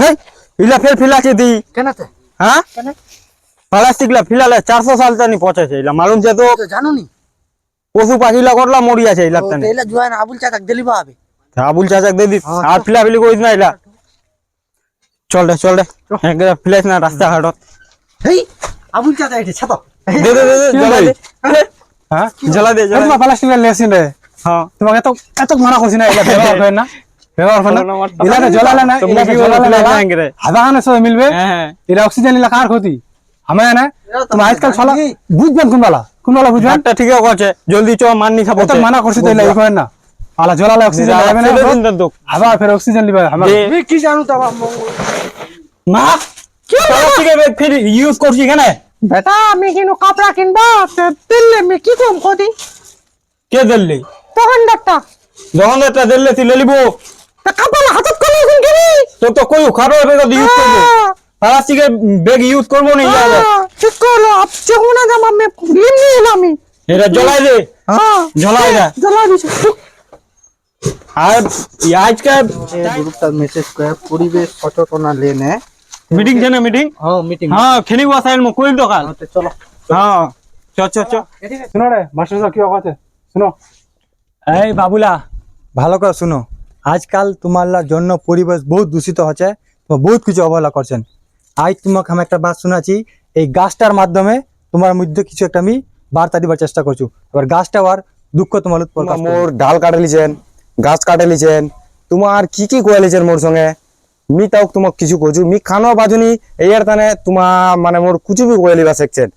হেই ইলা ফের ফিলাছে দি। কেনাতে? হ্যাঁ? কেন? প্লাস্টিক লা ফিলালে চারশো সাল তানি পচেছে ইলা। মালুম যে তো তো জানো নি পশু পাখি লা করলা মরি আছে ইলা তানি। এলা জুয়ান আবুল চাচাক দিলি বা আবুল চাচাক দে দিস আর ফিলা ফিলি করিস না ইলা। চল রে চল রে ফিলাইস না রাস্তা ঘাটত হেই আবুল চাচা এটি ছাতা। দে দে দে জ্বালা? দে। হ্যাঁ জ্বালা দে জ্বালা রে। হ্যাঁ। তোমাকে এত এত মানা করছি না এটা ব্যবহার না। ব্যবহার করেন না ইলাকে জ্বলালে না তুমি ইলাকে কি বলো জ্বলালে ফিলাই না না এঙ্গরে? হাওয়া খানে সব মিলবে হ্যাঁ হ্যাঁ এটা অক্সিজেন ইলা কার ক্ষতি আমি না তুমি আজকাল ছলা বুঝবেন কোনবেলা কোনবেলা বুঝবেন একটা ঠিক আছে জলদি চ মাননি খাব কত মানা করছি তো ইলা করেন না আলা জ্বলালে অক্সিজেন লাগবে না আবার ফের অক্সিজেন লিবে আমার কি জানো তো মা প্লাস্টিকের ব্যাগ ইউজ করছি কেন বেটা আমি কিন্তু কাপড়া কিনবো দিল্লি আমি কি কম করি কে দিল্লি তখন ডাক্তার যখন একটা দিল্লি তুই লিবো পরিবেশ সচেতনা লেনে। মিটিং মিটিং হ্যাঁ খেলি সাইড মো দোকান শুনো রে মাস্টার কি শুনো। এই বাবুলা। ভালো করে শুনো। আজকাল তোমার জন্য পরিবেশ বহুত দূষিত হচ্ছে তোমার বহুত কিছু অবহেলা করছেন। আজ তোমাকে আমি একটা বাস শোনাচ্ছি, এই গাছটার মাধ্যমে তোমার মধ্যে কিছু একটা আমি বার্তা দিবার চেষ্টা করছ। এবার গাছটা আর দুঃখ তোমার মোর ডাল কাটে লিছেন, গাছ কাটে লিছেন, তোমার কি কি করে লিছেন মোর সঙ্গে? মি তাও তোমাক কিছু কইছু, মি খানো বাজুনি, এইয়ার তানে তোমার মানে মোর কুচু বি করে লিবা শিখছেন।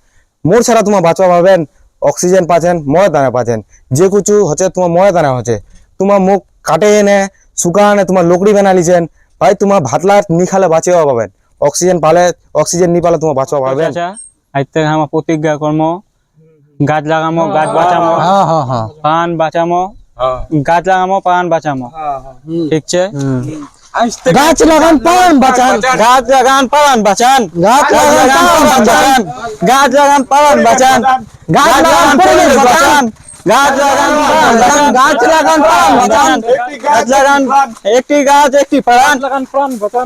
মোর ছাড়া তোমার বাঁচবা পাবেন অক্সিজেন পাচ্ছেন ময় দানে পাচ্ছেন। যে কুচু হচ্ছে তোমার ময় হচ্ছে। তোমার মুখ কাটে এনে শুকা এনে তোমার লোকড়ি বানা লিছেন ভাই তোমার ভাতলা নি খালে বাঁচিবা পাবেন। অক্সিজেন পালে অক্সিজেন নি পালে তোমার বাঁচবা পাবেন। আচ্ছা। থেকে আমার প্রতিজ্ঞা কর্ম গাছ লাগামো গাছ বাঁচামো। হ্যাঁ হ্যাঁ হ্যাঁ পান বাঁচামো। গাছ লাগামো পান বাঁচামো। ঠিক আছে? গাছ লাগান পান বাঁচান। গাছ লাগান পান বাঁচান। গাছ লাগান পান বাঁচান। গাছ লাগান পান বাঁচান। গাছ লাগান পরিবেশ বাঁচান। গাছ লাগান পান বাঁচান গাছ লাগান পান বাঁচান গাছ লাগান একটি গাছ একটি প্রাণ। লাগান প্রাণ বাঁচান